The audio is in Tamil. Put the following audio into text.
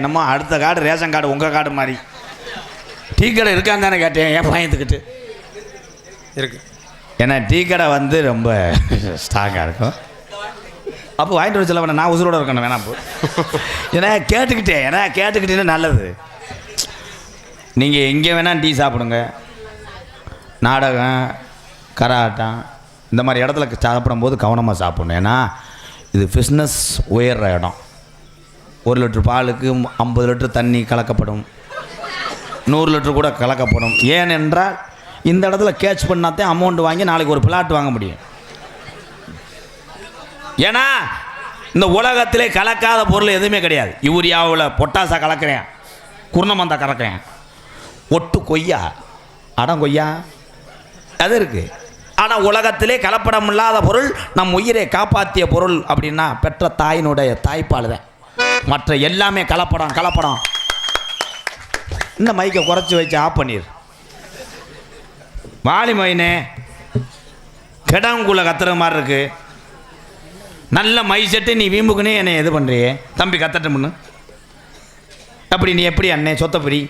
என்னமோ அடுத்த கார்டு ரேஷன் கார்டு உங்கள் கார்டு மாதிரி. டீ கடை இருக்கான்னு தானே கேட்டேன் ஏன் பயந்துக்கிட்டு இருக்கு. ஏன்னா டீ கடை வந்து ரொம்ப ஸ்ட்ராங்காக இருக்கும். அப்போ வாங்கிட்டு வர சொல்ல நான் உசுரோட இருக்கணும் வேணாம் அப்போ ஏன்னா கேட்டுக்கிட்டேன் ஏன்னா கேட்டுக்கிட்டேன்னு நல்லது. நீங்கள் எங்கே வேணால் டீ சாப்பிடுங்க. நாடகம் கராட்டம் இந்த மாதிரி இடத்துல சாப்பிடும்போது கவனமாக சாப்பிடணும். ஏன்னா இது பிஸ்னஸ் உயர்ற இடம். ஒரு லிட்டர் பாலுக்கு ஐம்பது லிட்டர் தண்ணி கலக்கப்படும். நூறு லிட்டர் கூட கலக்கப்படும். ஏனென்றால் இந்த இடத்துல கேட்ச் பண்ணாதே அமௌண்ட் வாங்கி நாளைக்கு ஒரு பிளாட் வாங்க முடியும். ஏன்னா இந்த உலகத்திலே கலக்காத பொருள் எதுவுமே கிடையாது. யூரியாவில் பொட்டாசா கலக்கிறேன் குருணமந்தா கலக்கிறேன். ஒட்டு கொய்யா. அடம் கொய்யா? அது இருக்குது ஆனால் உலகத்திலே கலப்படம் இல்லாத பொருள் நம் உயிரை காப்பாற்றிய பொருள் அப்படின்னா பெற்ற தாயினுடைய தாய்ப்பால் தான். மற்ற எல்லாமே கலப்படம் கலப்படம். இந்த மைக்கை குறைச்சி வச்சு ஆஃப் பண்ணிடு வாலி மைனே கிடங்குள்ள கத்துற மாதிரி இருக்கு. நல்ல மை செட்டு நீ வீம்புக்குனே என்னை இது பண்ணுறியே தம்பி கத்தட்டமுன்னு அப்படி நீ எப்படி அண்ணே சொத்தப்படி